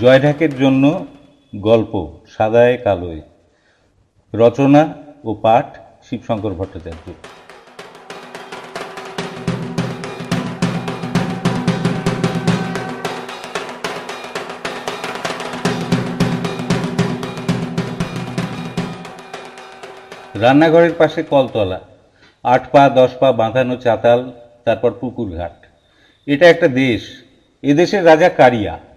জয় ঢাকের জন্য গল্প সাদায় কালোয়। রচনা ও পাঠ শিবশঙ্কর ভট্টাচার্য। রান্নাঘরের পাশে কলতলা। আট পা, দশ পা বাঁধানো চাতাল, তারপর পুকুর ঘাট। এটা একটা দেশ। এদেশের রাজা কারিয়া।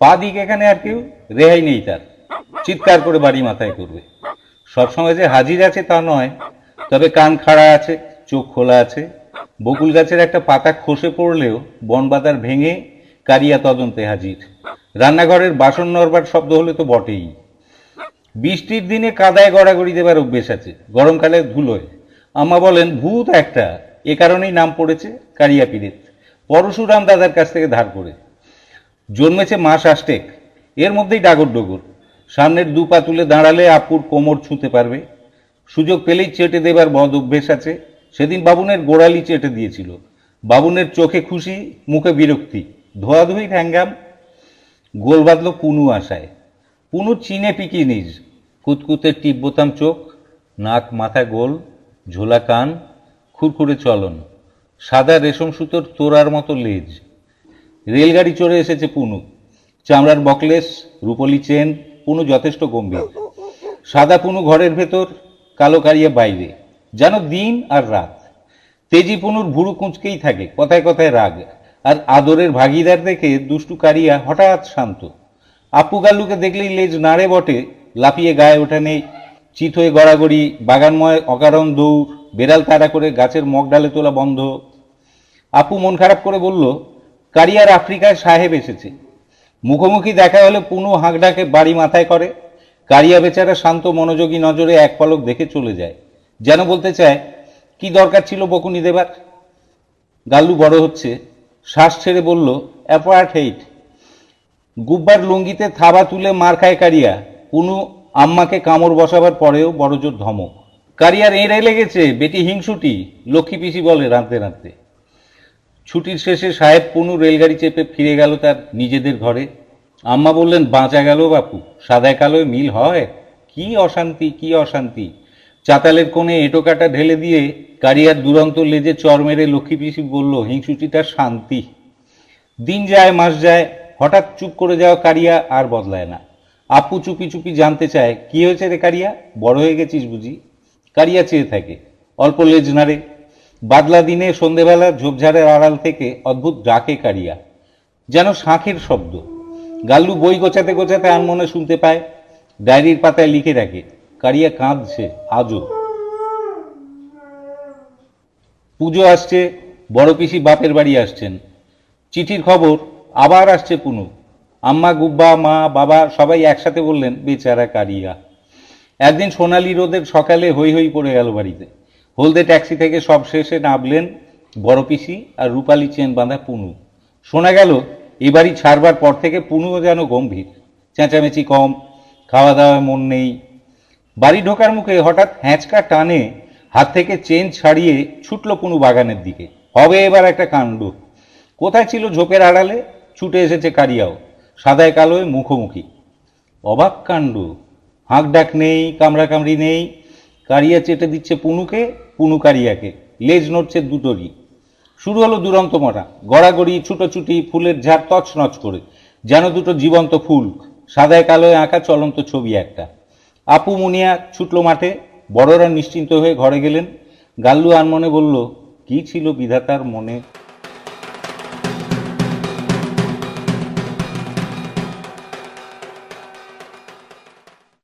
পা দিক এখানে আর কেউ রেহাই নেই তার। চিৎকার করে বাড়ি মাথায় করবে সবসময় যে হাজির আছে তা নয়, তবে কান খাড়া আছে, চোখ খোলা আছে। বকুল গাছের একটা পাতা খসে পড়লেও বনবাদার ভেঙে কারিয়া তদন্তে হাজির। রান্নাঘরের বাসন নরবার শব্দ হলে তো বটেই। বৃষ্টির দিনে কাদায় গড়াগড়ি দেবার অভ্যেস আছে, গরমকালে ধুলোয়। আম্মা বলেন, ভূত একটা, এ কারণেই নাম পড়েছে কারিয়া পীরেত পরশুরাম দাদার কাছ থেকে ধার করে। জন্মেছে মাস আষ্টেক। এর মধ্যেই ডাগর ডোগর। সামনের দু পা তুলে দাঁড়ালে আপুর কোমর ছুঁতে পারবে। সুযোগ পেলেই চেটে দেবার বদ অভ্যেস আছে। সেদিন বাবুনের গোড়ালি চেটে দিয়েছিল। বাবুনের চোখে খুশি, মুখে বিরক্তি। ধোয়াধুয়ি ঠ্যাঙ্গাম। গোল বাঁধল পুনু আশায়। পুনু চিনে পিকি নিজ। টিপ বোতাম চোখ। নাক মাথা গোল। ঝোলা কান। খুরখুরে চলন। সাদা রেশম সুতোর তোরার মতো লেজ। রেলগাড়ি চড়ে এসেছে পুনু। চামড়ার বকলেস, রুপলি চেন, পুনু যথেষ্ট গম্ভীর। সাদা পুনু ঘরের ভেতর, কালো কারিয়া বাইরে। যেন দিন আর রাত। তেজি পুনুর ভুরু কুঁচকেই থাকে, কথায় কথায় রাগ। আর আদরের ভাগিদার দেখে দুষ্টু কারিয়া হঠাৎ শান্ত। আপু গাল্লুকে দেখলেই লেজ নাড়ে বটে, লাফিয়ে গায়ে ওঠা নেই। চিত হয়ে গড়াগড়ি, বাগানময়, অকারণ দৌড়, বেড়াল তাড়া করে গাছের মগ ডালে তোলা বন্ধ। আপু মন খারাপ করে বলল কারিয়ার আফ্রিকায় সাহেব এসেছে। মুখোমুখি দেখা হলে পুনু হাঁকডাকে বাড়ি মাথায় করে। কারিয়া বেচারা শান্ত মনোযোগী নজরে এক পলক দেখে চলে যায়। যেন বলতে চায়, কি দরকার ছিল বকুনি দেবার? গাল্লু বড় হচ্ছে। শ্বাস ছেড়ে বলল অ্যাপার্টহেইট গুব্বার লুঙ্গিতে থাবা তুলে মার খায় কারিয়া। পুনু আম্মাকে কামড় বসাবার পরেও বড়জোর ধমক। কারিয়ার এঁড়ে লেগেছে, বেটি হিংসুটি, লক্ষ্মী পিসি বলে রাঁধতে রাঁধতে। ছুটির শেষে সাহেব পুনু রেলগাড়ি চেপে ফিরে গেল তার নিজেদের ঘরে। আম্মা বললেন, বাঁচা গেল বাপু, সাদায় কালোয় মিল হয়? কি অশান্তি কি অশান্তি? চাতালের কোণে এঁটো কাটা ঢেলে দিয়ে কারিয়ার দুরন্ত লেজে চর মেরে লক্ষ্মী পিসি বলল হিংসুটিটা শান্তি। দিন যায়, মাস যায়, হঠাৎ চুপ করে যাওয়া কারিয়া আর বদলায় না। আপু চুপি চুপি জানতে চায়, কি হয়েছে রে কারিয়া? বড় হয়ে গেছিস বুঝি? কারিয়া চেয়ে থাকে, অল্প লেজ নাড়ে বাদলা দিনে সন্ধেবেলা ঝোপঝাড়ের আড়াল থেকে অদ্ভুত ডাকে কারিয়া যেন শাঁখের শব্দ। গাল্লু বই গোছাতে গোছাতে আনমনে শুনতে পায়। ডায়েরির পাতায় লিখে রাখে কারিয়া কাঁদছে আজও। পুজো আসছে, বড় পিসি বাপের বাড়ি আসছেন। চিঠির খবর, আবার আসছে পুনু। আম্মা, গুব্বা, মা, বাবা সবাই একসাথে বললেন, বেচারা কারিয়া একদিন সোনালি রোদের সকালে হই হই পড়ে গেল বাড়িতে। হলদে ট্যাক্সি থেকে সব শেষে নামলেন বড় পিসি আর রূপালি চেন বাঁধা পুনু। শোনা গেল বাড়ি ছাড়বার পর থেকে পুনুও যেন গম্ভীর। চেঁচামেচি কম খাওয়া দাওয়ায় মন নেই। বাড়ি ঢোকার মুখে হঠাৎ হ্যাঁচকা টানে হাত থেকে চেন ছাড়িয়ে ছুটল পুনু বাগানের দিকে। হবে এবার একটা কাণ্ড। কোথায় ছিল ঝোপের আড়ালে? ছুটে এসেছে কারিয়াও, সাদায় কালোয় মুখোমুখি। অবাক কাণ্ড। হাঁক ডাক নেই, কামড়াকামড়ি নেই কারিয়া চেটে দিচ্ছে পুনুকে, পুনু কারিয়াকে। লেজ নড়ছে দুটোরই। শুরু হলো দুরন্ত মরা। গড়াগড়ি, ছুটোছুটি, ফুলের ঝাড় তছনছ করে। যেন দুটো জীবন্ত ফুল সাদায় কালোয় আঁকা চলন্ত ছবি একটা। আপু মুনিয়া ছুটলো মাঠে। বড়রা নিশ্চিন্ত হয়ে ঘরে গেলেন। গাল্লু আনমনে বলল, কি ছিল বিধাতার মনে?